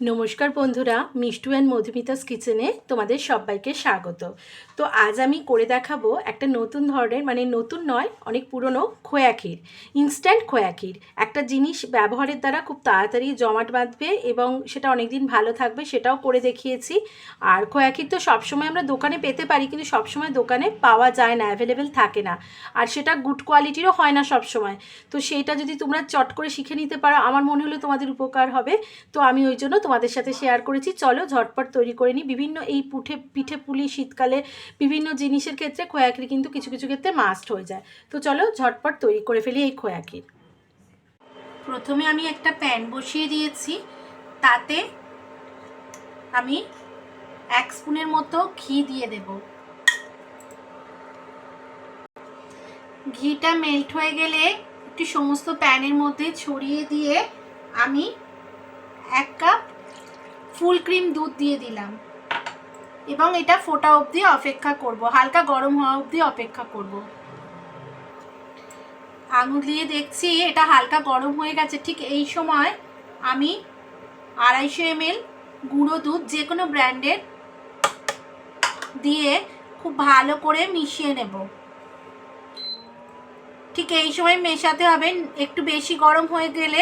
নমস্কার বন্ধুরা, মিষ্টু অ্যান্ড মধুমিতাস কিচেনে তোমাদের সবাইকে স্বাগত। তো আজ আমি করে দেখাবো একটা নতুন ধরনের মানে নতুন নয়, অনেক পুরনো খোয়া ক্ষীর ইনস্ট্যান্ট খোয়া ক্ষীর। একটা জিনিস ব্যবহারের দ্বারা খুব তাড়াতাড়ি জমাট বাঁধবে এবং সেটা অনেক দিন ভালো থাকবে, সেটাও করে দেখিয়েছি। আর খোয়া ক্ষীর তো সবসময় আমরা দোকানে পেতে পারি, কিন্তু সবসময় দোকানে পাওয়া যায় না অ্যাভেলেবেল থাকে না। আর সেটা গুড কোয়ালিটিরও হয় না সবসময়। তো সেইটা যদি তোমরা চট করে শিখে নিতে পারো, আমার মনে হলো তোমাদের উপকার হবে। তো আমি ওই জন্য তোমাদের সাথে শেয়ার করেছি। চলো ঝটপট তৈরি করে নিই। বিভিন্ন এই পুঠে, পিঠে পুলি শীতকালে বিভিন্ন জিনিসের ক্ষেত্রে খোয়াকির কিন্তু কিছু কিছু ক্ষেত্রে মাস্ট হয়ে যায়। তো চলো ঝটপট তৈরি করে ফেলি এই খোয়াকির। প্রথমে আমি একটা প্যান বসিয়ে দিয়েছি। তাতে আমি এক স্পুনের মতো ঘি দিয়ে দেব। ঘিটা মেল্ট হয়ে গেলে একটু সমস্ত প্যানের মধ্যে ছড়িয়ে দিয়ে আমি এক কাপ ফুল ক্রিম দুধ দিয়ে দিলাম। এবং এটা ফোটা অবধি অপেক্ষা করব, হালকা গরম হওয়া অবধি অপেক্ষা করব। আঙুল দিয়ে দেখছি এটা হালকা গরম হয়ে গেছে। ঠিক এই সময় আমি আড়াইশো এমএল গুঁড়ো দুধ যে কোনো ব্র্যান্ডের দিয়ে খুব ভালো করে মিশিয়ে নেব। ঠিক এই সময় মেশাতে হবে, একটু বেশি গরম হয়ে গেলে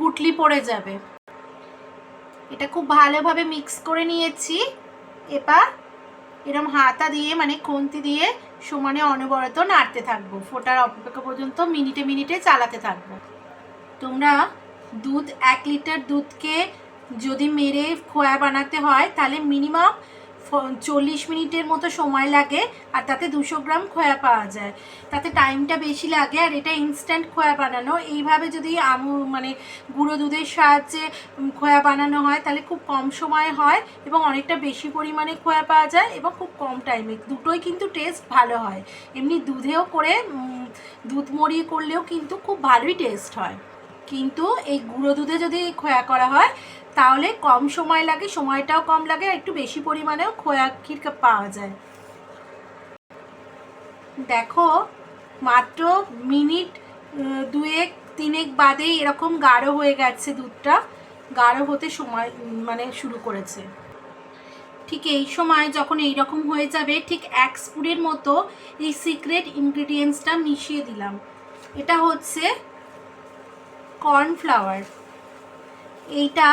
গুটলি পড়ে যাবে। এটা খুব ভালোভাবে মিক্স করে নিয়েছি। এপা এরম হাতা দিয়ে মানে খন্তি দিয়ে সমানে অনবরত নাড়তে থাকব। ফোটার অপেক্ষা পর্যন্ত মিনিটে মিনিটে চালাতে থাকব। তোমরা দুধ, এক লিটার দুধকে যদি মেরে খোয়া বানাতে হয়, তাহলে মিনিমাম চল্লিশ মিনিটের মতো সময় লাগে আর তাতে দুশো গ্রাম খোয়া পাওয়া যায়। তাতে টাইমটা বেশি লাগে আর এটা ইনস্ট্যান্ট খোয়া বানানো। এইভাবে যদি আমু মানে গুঁড়ো দুধের সাহায্যে খোয়া বানানো হয়, তাহলে খুব কম সময় হয় এবং অনেকটা বেশি পরিমাণে খোয়া পাওয়া যায় এবং খুব কম টাইমে দুটোই কিন্তু টেস্ট ভালো হয়। এমনি দুধেও করে দুধ মরিয়ে করলেও কিন্তু খুব ভালোই টেস্ট হয়। কিন্তু এই গুঁড়ো দুধে যদি খোয়া করা হয়, তাহলে কম সময় লাগে, সময়টাও কম লাগে একটু বেশি পরিমাণেও খোয়া ক্ষীর পাওয়া যায়। দেখো, মাত্র মিনিট দুয়েক, তিনেক বাদেই এরকম গাঢ় হয়ে গেছে দুধটা। গাঢ় হতে সময় মানে শুরু করেছে। ঠিক এই সময় যখন এই রকম হয়ে যাবে, ঠিক এক স্পুনের মতো এই সিক্রেট ইনগ্রিডিয়েন্টসটা মিশিয়ে দিলাম। এটা হচ্ছে কর্নফ্লাওয়ার। এইটা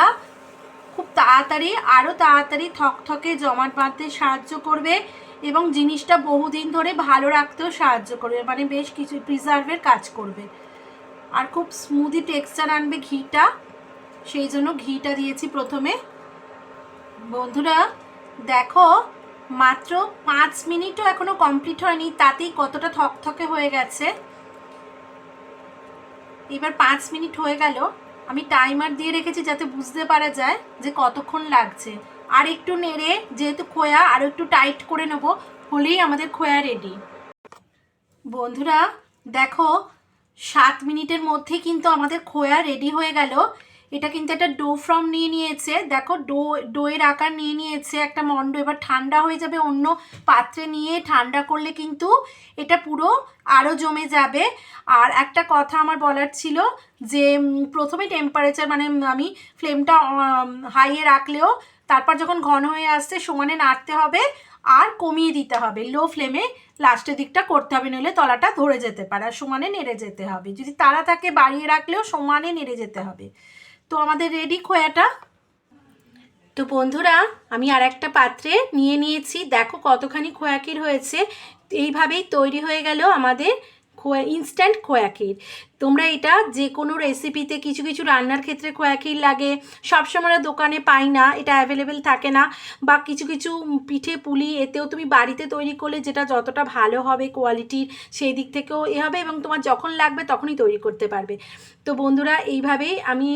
খুব তাড়াতাড়ি আরও তাড়াতাড়ি থকথকে জমাট বাঁধতে সাহায্য করবে এবং জিনিসটা বহুদিন ধরে ভালো রাখতেও সাহায্য করবে মানে বেশ কিছু প্রিজার্ভের কাজ করবে। আর খুব স্মুদি টেক্সচার আনবে ঘিটা, সেই জন্য ঘিটা দিয়েছি প্রথমে। বন্ধুরা, দেখো, মাত্র পাঁচ মিনিটও এখনও কমপ্লিট হয়নি, তাতেই কতটা থকথকে হয়ে গেছে। এবার পাঁচ মিনিট হয়ে গেল। আমি টাইমার দিয়ে রেখেছি যাতে বুঝতে পারা যায় যে কতক্ষণ লাগছে। আর একটু নেড়ে যেহেতু খোয়া, আর একটু টাইট করে নেব, হলেই আমাদের খোয়া রেডি বন্ধুরা, দেখো, সাত মিনিটের মধ্যে কিন্তু আমাদের খোয়া রেডি হয়ে গেল। এটা কিন্তু একটা ডো ফ্রম নিয়ে নিয়েছে। দেখো ডো ডোয়ের আকার নিয়ে নিয়েছে, একটা মন্ড। এবার ঠান্ডা হয়ে যাবে অন্য পাত্রে নিয়ে, ঠান্ডা করলে কিন্তু এটা পুরো আরও জমে যাবে। আর একটা কথা আমার বলার ছিল যে প্রথমে টেম্পারেচার মানে আমি ফ্লেমটা হাইয়ে রাখলেও তারপর যখন ঘন হয়ে আসছে, সমানে নাড়তে হবে আর কমিয়ে দিতে হবে। লো ফ্লেমে লাস্টের দিকটা করতে হবে, নইলে তলাটা ধরে যেতে পারে, আর সমানে নেড়ে যেতে হবে। যদি তারা থাকে, বাড়িয়ে রাখলেও সমানে নেড়ে যেতে হবে। তো আমাদের রেডি খোয়াটা? তো বন্ধুরা, আমি আর একটা পাত্রে নিয়ে নিয়েছি। দেখো কতখানি খোয়াকির হয়েছে। এইভাবেই তৈরি হয়ে গেল আমাদের খোয়া ইনস্ট্যান্ট খোয়াকির। তোমরা এটা যে কোনো রেসিপিতে কিছু কিছু রান্নার ক্ষেত্রে খোয়াকির লাগে। সবসময় দোকানে পাই না, এটা অ্যাভেলেবেল থাকে না। বা কিছু কিছু পিঠে পুলি, এতেও তুমি বাড়িতে তৈরি করলে যেটা যতটা ভালো হবে কোয়ালিটির সেই দিক থেকেও এ হবে এবং তোমার যখন লাগবে তখনই তৈরি করতে পারবে। তো বন্ধুরা, এইভাবেই আমি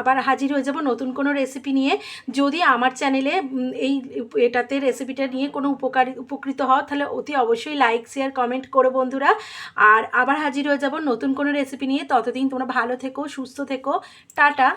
আবার হাজির হয়ে যাব নতুন কোনো রেসিপি নিয়ে। যদি আমার চ্যানেলে এই এটাতে রেসিপিটা নিয়ে কোনো উপকার, উপকৃত হও, তাহলে অতি অবশ্যই লাইক শেয়ার কমেন্ট করো বন্ধুরা। আর আবার হাজির হয়ে যাব নতুন কোনো রেসিপি নিয়ে ততদিন তোমরা ভালো থেকো সুস্থ থেকো। টাটা।